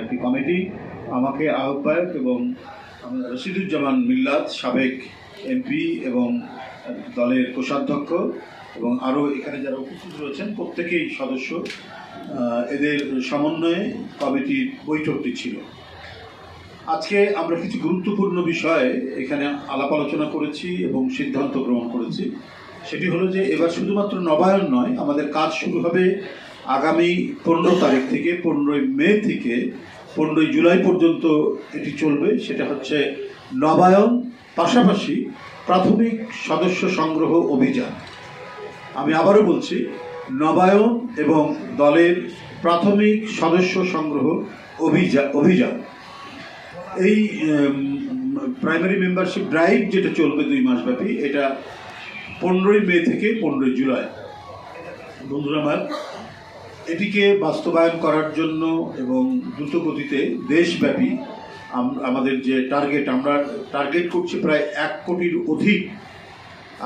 একটি কমিটি, আমাকে আহ্বায়ক এবং রশিদুজ্জামান মিল্লাত, সাবেক এমপি এবং দলের কোষাধ্যক্ষ এবং আরও এখানে যারা উপস্থিত রয়েছেন, প্রত্যেকেই সদস্য এদের সমন্বয়ে কমিটির বৈঠকটি ছিল। আজকে আমরা কিছু গুরুত্বপূর্ণ বিষয়ে এখানে আলাপ আলোচনা করেছি এবং সিদ্ধান্ত গ্রহণ করেছি। সেটি হলো যে, এবার শুধুমাত্র নবায়ন নয়, আমাদের কাজ শুরু হবে আগামী পনেরো তারিখ থেকে, পনেরোই মে থেকে, পনেরোই জুলাই পর্যন্ত এটি চলবে। সেটা হচ্ছে নবায়ন, পাশাপাশি প্রাথমিক সদস্য সংগ্রহ অভিযান। আমি আবারও বলছি, নবায়ন এবং দলের প্রাথমিক সদস্য সংগ্রহ অভিযান অভিযান। এই প্রাইমারি মেম্বারশিপ ড্রাইভ যেটা চলবে দুই মাসব্যাপী এটা পনেরোই মে থেকে পনেরোই জুলাই। বন্ধুরা আমার এটিকে বাস্তবায়ন করার জন্য এবং দ্রুত গতিতে দেশব্যাপী আমাদের যে টার্গেট আমরা টার্গেট করছি প্রায় এক কোটির অধিক।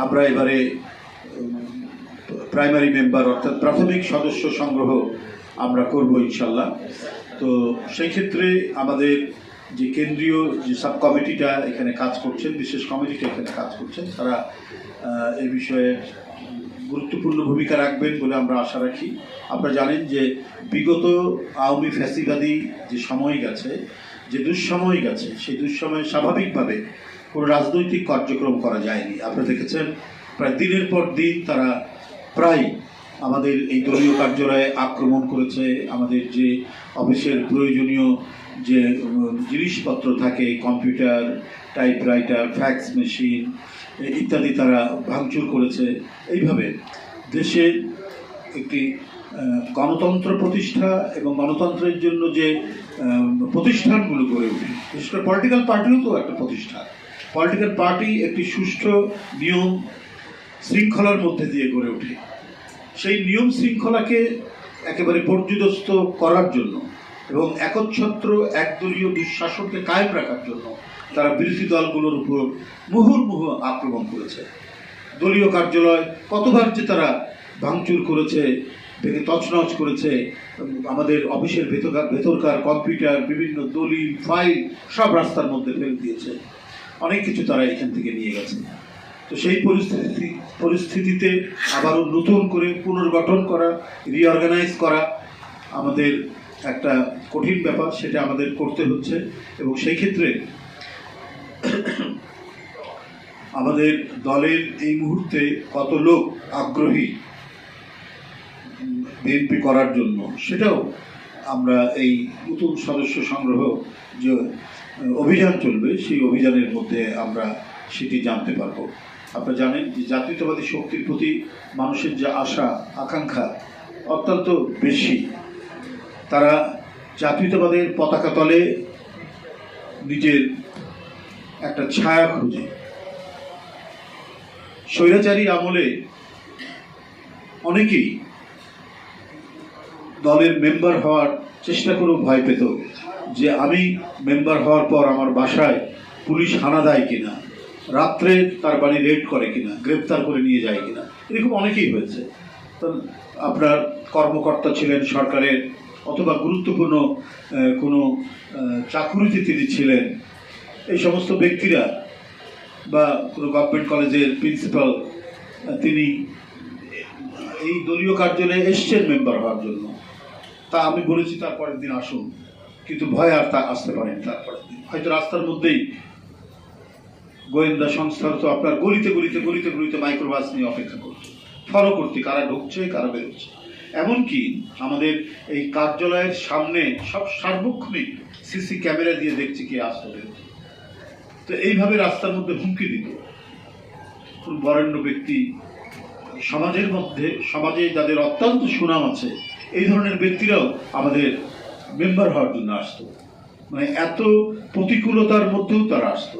আমরা এবারে প্রাইমারি মেম্বার অর্থাৎ প্রাথমিক সদস্য সংগ্রহ আমরা করব ইনশাল্লাহ। তো সেই ক্ষেত্রে আমাদের যে কেন্দ্রীয় যে সাব কমিটিটা এখানে কাজ করছেন, বিশেষ কমিটিটা এখানে কাজ করছেন, তারা এ বিষয়ে গুরুত্বপূর্ণ ভূমিকা রাখবেন বলে আমরা আশা রাখি। আপনারা জানেন যে বিগত আওয়ামী ফ্যাসিবাদী যে সময় গেছে, যে দুঃসময় গেছে, সেই দুঃসময়ে স্বাভাবিকভাবে কোনো রাজনৈতিক কার্যক্রম করা যায়নি। আপনারা দেখেছেন, প্রায় দিনের পর দিন তারা প্রায় আমাদের এই দলীয় কার্যালয়ে আক্রমণ করেছে। আমাদের যে অফিসের প্রয়োজনীয় যে জিনিসপত্র থাকে, কম্পিউটার, টাইপরাইটার, ফ্যাক্স মেশিন ইত্যাদি তারা ভাঙচুর করেছে। এইভাবে দেশের একটি গণতন্ত্র প্রতিষ্ঠা এবং গণতন্ত্রের জন্য যে প্রতিষ্ঠানগুলো গড়ে ওঠে, বিশেষ করে পলিটিক্যাল পার্টিও তো একটা প্রতিষ্ঠান। পলিটিক্যাল পার্টি একটি সুষ্ঠু নিয়ম শৃঙ্খলার মধ্যে দিয়ে গড়ে ওঠে। সেই নিয়ম শৃঙ্খলাকে একেবারে পর্যুদস্ত করার জন্য এবং একচ্ছত্র একদলীয় দুঃশাসনকে কায়েম রাখার জন্য তারা বিরোধী দলগুলোর উপর মুহুর্মুহু আক্রমণ করেছে। দলীয় কার্যালয় কতবার যে তারা ভাঙচুর করেছে, ভেঙে তছনছ করেছে, আমাদের অফিসের ভেতরকার ভেতরকার কম্পিউটার, বিভিন্ন দলিল ফাইল সব রাস্তার মধ্যে ফেলে দিয়েছে। অনেক কিছু তারা এখান থেকে নিয়ে গেছে। তো সেই পরিস্থিতি, পরিস্থিতিতে আবারও নতুন করে পুনর্গঠন করা রিঅর্গানাইজ করা আমাদের একটা কঠিন ব্যাপার সেটা আমাদের করতে হচ্ছে এবং সেই ক্ষেত্রে আমাদের দলের এই মুহূর্তে কত লোক আগ্রহী বিএনপি করার জন্য, সেটাও আমরা এই নতুন সদস্য সংগ্রহ যে অভিযান চলবে, সেই অভিযানের মধ্যে আমরা সেটি জানতে পারব। আপনারা জানেন যে জাতীয়তাবাদী শক্তির প্রতি মানুষের যে আশা, আকাঙ্ক্ষা অত্যন্ত বেশি। তারা জাতীয়তাবাদের পতাকা তলে নিজের একটা ছায়া খুঁজে। স্বৈরাচারী আমলে অনেকেই দলের মেম্বার হওয়ার চেষ্টা করেও ভয় পেত যে আমি মেম্বার হওয়ার পর আমার বাসায় পুলিশ হানা দেয় কিনা, রাত্রে তার বাড়ি রেড করে কিনা, গ্রেপ্তার করে নিয়ে যায় কিনা, এরকম অনেকেই হয়েছে। আপনার কর্মকর্তা ছিলেন সরকারের অথবা গুরুত্বপূর্ণ কোনো চাকুরিতে তিনি ছিলেন। এই সমস্ত ব্যক্তিরা বা কোনো গভর্নমেন্ট কলেজের প্রিন্সিপাল তিনি এই দলীয় কার্যালয়ে এসছেন মেম্বার হওয়ার জন্য। তা আমি বলেছি, তার পরের দিন আসুন। কিন্তু ভয় আর তা আসতে পারেন তারপরের দিন। হয়তো রাস্তার মধ্যেই গোয়েন্দা সংস্থার তো আপনার গলিতে গলিতে গলিতে গলিতে মাইক্রোবাস নিয়ে অপেক্ষা করছে। ফলো করতে, কারা ঢুকছে, কারা বেরোচ্ছে। এমনকি আমাদের এই কার্যালয়ের সামনে সব সার্বক্ষণিক সিসি ক্যামেরা দিয়ে দেখছি কে বেরোচ্ছে তো এইভাবে রাস্তার মধ্যে হুমকি দিত কোন বরেণ্য ব্যক্তি সমাজের মধ্যে, সমাজে যাদের অত্যন্ত সুনাম আছে, এই ধরনের ব্যক্তিরাও আমাদের মেম্বার হওয়ার জন্য আসতো। মানে এত প্রতিকূলতার মধ্যেও তারা আসতো।